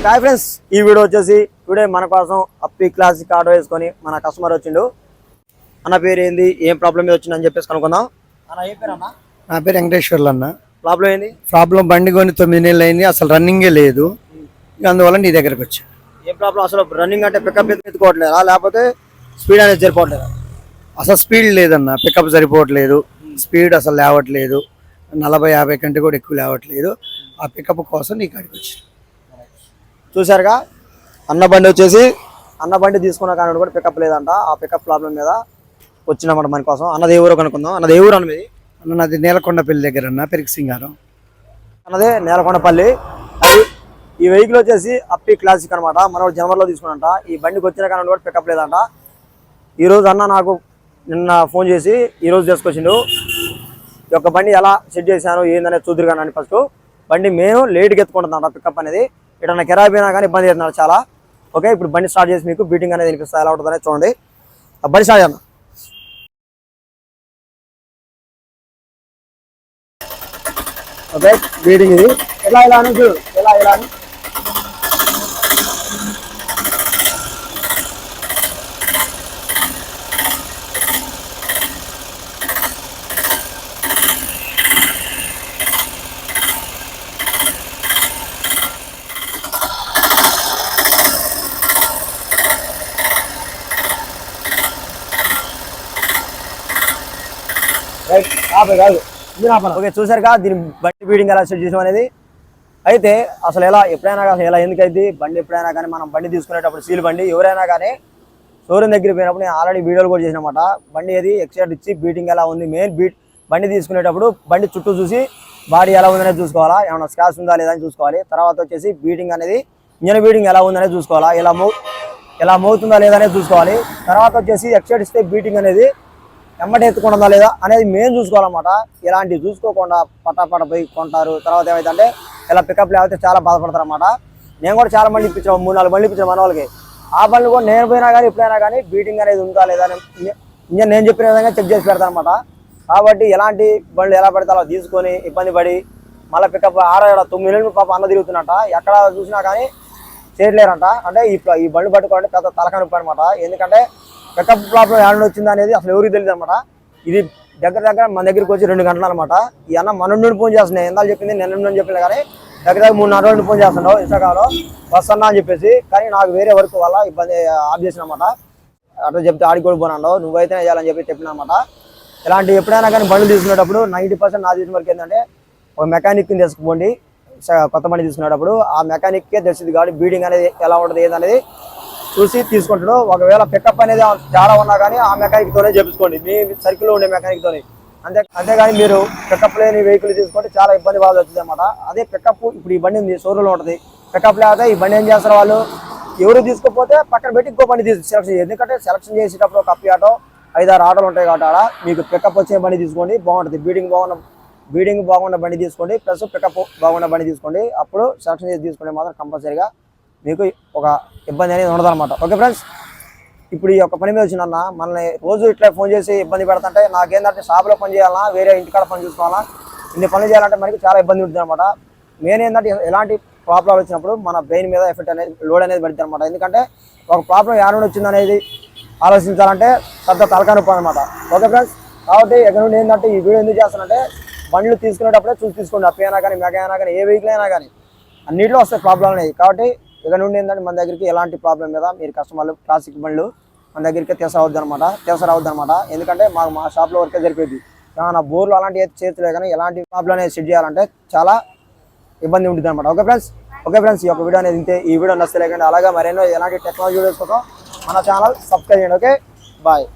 ఒక hi friends. ఈ video వచ్చేసి టుడే మన కోసం అప్పి క్లాసిక్ ఆటో వేసుకొని మన కస్టమర్ వచ్చిండు. అన్న పేరు ఏంది ఏం ప్రాబ్లం మీద వచ్చిందని చెప్పేసి కనుక్కుందాం. అన్న ఏ పేరు అన్న నా పేరు వెంకటేశ్వర్లు అన్న. ప్రాబ్లం ఏంది? ప్రాబ్లం బండి కొని తొమ్మిది నెలలు అయింది అసలు రన్నింగే లేదు. ఇక అందువల్ల నీ దగ్గరకు వచ్చా. ఏం ప్రాబ్లం? అసలు రన్నింగ్ అంటే పికప్ ఎత్తుకోవట్లేదా? లేకపోతే స్పీడ్ అనేది సరిపోవట్లేదా? అసలు స్పీడ్ లేదన్న పికప్ సరిపోవట్లేదు. స్పీడ్ అసలు లేవట్లేదు. నలభై యాభై కంటే కూడా ఎక్కువ లేవట్లేదు. ఆ పికప్ కోసం నీ కాడికి వచ్చి. చూసారుగా అన్న బండి వచ్చేసి అన్న బండి తీసుకున్న కానీ కూడా పికప్ లేదంట. ఆ పికప్ ప్రాబ్లం మీద వచ్చినమాట మన కోసం అన్నది ఏ ఊరు కనుక్కుందాం. అన్నది ఏ ఊరు అన్న మీది? అన్న నాది నేలకొండపల్లి దగ్గర అన్న పెరిగి సింగారం. అన్నదే నేలకొండపల్లి. అది ఈ వెహికల్ వచ్చేసి అప్పి క్లాసిక్ అనమాట మనం జనవరిలో తీసుకున్నంట ఈ బండికి వచ్చిన కానీ కూడా పికప్ లేదంట. ఈరోజు అన్న నాకు నిన్న ఫోన్ చేసి ఈరోజు తీసుకొచ్చిండు. ఈ యొక్క బండి ఎలా సెట్ చేశాను ఏందనేది చూద్దరు కానీ ఫస్ట్ బండి మేము లేట్గా ఎత్తుకుంటుందంట పికప్ అనేది. ఇక్కడ కెరాబీనా కానీ ఇబ్బంది అవుతున్నాడు చాలా. ఓకే ఇప్పుడు బండి స్టార్ట్ చేసి మీకు బీటింగ్ అనేది వినిపిస్తా ఎలా ఉంటుందనే చూడండి. బండి స్టార్ట్ చేద్దాం. ఓకే బీటింగ్ ఇది. ఎలా ఇలా అని చూడు. ఎలా ఇలా అని? ఓకే చూసారుగా దీని బండి బీడింగ్ ఎలా సెట్ చేసాం అనేది. అయితే అసలు ఎలా ఎప్పుడైనా అసలు ఎలా ఎందుకైతే బండి ఎప్పుడైనా కానీ మనం బండి తీసుకునేటప్పుడు సీల్ బండి ఎవరైనా కానీ షోరూమ్ దగ్గర పోయినప్పుడు నేను ఆల్రెడీ వీడియోలు కూడా చేసినమాట. బండి ఏది ఎక్సైడ్ ఇచ్చి బీటింగ్ ఎలా ఉంది మెయిన్ బీట్ బండి తీసుకునేటప్పుడు బండి చుట్టూ చూసి బాడీ ఎలా ఉందనేది చూసుకోవాలా ఏమైనా స్క్రాచ్ ఉందా లేదా అని చూసుకోవాలి. తర్వాత వచ్చేసి బీటింగ్ అనేది ఇంజన్ బీటింగ్ ఎలా ఉందనేది చూసుకోవాలా ఇలా మూ ఎలా మోగుతుందా లేదా చూసుకోవాలి. తర్వాత వచ్చేసి ఎక్సైడ్ ఇస్తే బీటింగ్ అనేది ఎమ్మటి ఎత్తుకుంటుందా లేదా అనేది మేము చూసుకోవాలన్నమాట. ఇలాంటివి చూసుకోకుండా పటాపట పోయి కొంటారు. తర్వాత ఏమైతే ఇలా పికప్ లేకపోతే చాలా బాధపడతారు అనమాట నేను కూడా చాలా మంది ఇప్పించాను మూడు నాలుగు బండ్లు ఇప్పించాను మన వాళ్ళకి ఆ బండ్లు కూడా నేను పోయినా కానీ ఎప్పుడైనా కానీ బీటింగ్ అనేది ఉందా లేదా అని ఇంజన్ నేను చెప్పిన విధంగా చెక్ చేసి పెడతాను అనమాట కాబట్టి ఎలాంటి బండ్లు ఎలా పడితే అలా తీసుకొని ఇబ్బంది పడి మళ్ళీ పికప్ ఆడ తొమ్మిది నెలలు పాప అన్న తిరుగుతున్నట్ట ఎక్కడ చూసినా కానీ చేయట్లేరంట. అంటే ఈ ఈ బండ్లు పట్టుకోండి పెద్ద తలకానొప్పి అనమాట ఎందుకంటే పికప్ ప్రాబ్లం ఏడ వచ్చింది అనేది అసలు ఎవరికి తెలియదు అనమాట ఇది దగ్గర దగ్గర మన దగ్గరికి వచ్చి రెండు గంటలు అనమాట ఈ అన్న మన నుండి ఫోన్ చేస్తున్నాయి ఎందాలు చెప్పింది నిన్న నుండి చెప్పింది కానీ దగ్గర దగ్గర మూడు నాలుగు రోజులు ఫోన్ చేస్తున్నావు ఇన్స్టాగ్రామ్లో వస్తున్నా అని చెప్పేసి. కానీ నాకు వేరే వర్క్ వల్ల ఇబ్బంది ఆఫ్ చేసిన అనమాట అట్లా చెప్తే ఆడికి కూడా పోనాడు నువ్వైతే చేయాలని చెప్పి చెప్పిన అనమాట ఇలాంటి ఎప్పుడైనా కానీ బండ్లు తీసుకునేటప్పుడు నైంటీ పర్సెంట్ నా తీసిన వరకు ఏంటంటే ఒక మెకానిక్ని తీసుకుపోండి. కొత్త బండి తీసుకునేటప్పుడు ఆ మెకానిక్కే తెలిసింది కాబట్టి బీడింగ్ అనేది ఎలా ఉంటుంది ఏదనేది. చూసి తీసుకుంటాడు. ఒకవేళ పికప్ అనేది చాలా ఉన్నా కానీ ఆ మెకానిక్ తోనే చేపించుకోండి. మీ సర్కిల్లో ఉండే మెకానిక్ తోని. అంతే అంతేగాని మీరు పికప్ లేని వెహికల్ తీసుకుంటే చాలా ఇబ్బంది బాధ వచ్చింది అనమాట అదే పికప్ ఇప్పుడు ఈ బండి ఉంది షోరూంలో ఉంటుంది. పికప్ లేకపోతే ఈ బండి ఏం చేస్తారు వాళ్ళు? ఎవరు తీసుకోకపోతే పక్కన పెట్టి ఇంకో బండి తీసు సెలక్షన్ ఎందుకంటే సెలక్షన్ చేసేటప్పుడు ఒక అప్పి ఆటో ఐదారు ఆటోలు ఉంటాయి కాబట్టి ఆడ మీకు పికప్ వచ్చే బండి తీసుకోండి బాగుంటుంది. బీడింగ్ బాగున్న బీడింగ్ బాగున్న బండి తీసుకోండి ప్లస్ పికప్ బాగున్న బండి తీసుకోండి. అప్పుడు సెలక్షన్ చేసి తీసుకుంటే మాత్రం కంపల్సరీగా మీకు ఒక ఇబ్బంది అనేది ఉండదు అనమాట ఓకే ఫ్రెండ్స్ ఇప్పుడు ఈ యొక్క పని మీద వచ్చిన మనల్ని రోజు ఇట్లా ఫోన్ చేసి ఇబ్బంది పెడతంటే నాకేంటంటే షాప్లో పని చేయాలా వేరే ఇంటికాడ పని చూసుకోవాలా ఇన్ని పనులు చేయాలంటే మనకి చాలా ఇబ్బంది ఉంటుంది అనమాట మెయిన్ ఏంటంటే ఎలాంటి ప్రాబ్లం వచ్చినప్పుడు మన బ్రెయిన్ మీద ఎఫెక్ట్ అనేది లోడ్ అనేది పడుతుంది అనమాట ఎందుకంటే ఒక ప్రాబ్లం యాడ నుండి వచ్చిందనేది ఆలోచించాలంటే పెద్ద తలకాయ నొప్పి అనమాట ఓకే ఫ్రెండ్స్ కాబట్టి ఎక్కడ నుండి ఏంటంటే ఈ వీడియో ఎందుకు చేస్తానంటే బండ్లు తీసుకునేటప్పుడే చూసి తీసుకోండి అప్పైనా అయినా కానీ మెగ అయినా కానీ ఏ వెహికల్ అయినా కానీ అన్నింటిలో వస్తాయి ప్రాబ్లం అనేది. కాబట్టి ఇక నుండి ఏంటంటే మన దగ్గరికి ఎలాంటి ప్రాబ్లం మీద మీరు కస్టమర్లు క్లాసిక్ బండ్లు మన దగ్గరికి తీసుకురావద్దు అనమాట తీసుకురావద్దు అనమాట ఎందుకంటే మాకు మా షాప్లో వరకే జరిపేది. ఏమైనా బోర్లు అలాంటివి అయితే చేతులే కానీ ఎలాంటి ప్రాబ్లం అనేది సెట్ చేయాలంటే చాలా ఇబ్బంది ఉంటుంది అనమాట ఓకే ఫ్రెండ్స్ ఓకే ఫ్రెండ్స్ ఈ యొక్క వీడియో అనేది ఇంతే. ఈ వీడియో నచ్చలేకండి అలాగే మరెన్నో ఎలాంటి టెక్నాలజీ వీడియోస్ కోసం మన ఛానల్ సబ్స్క్రైబ్ చేయండి. Okay bye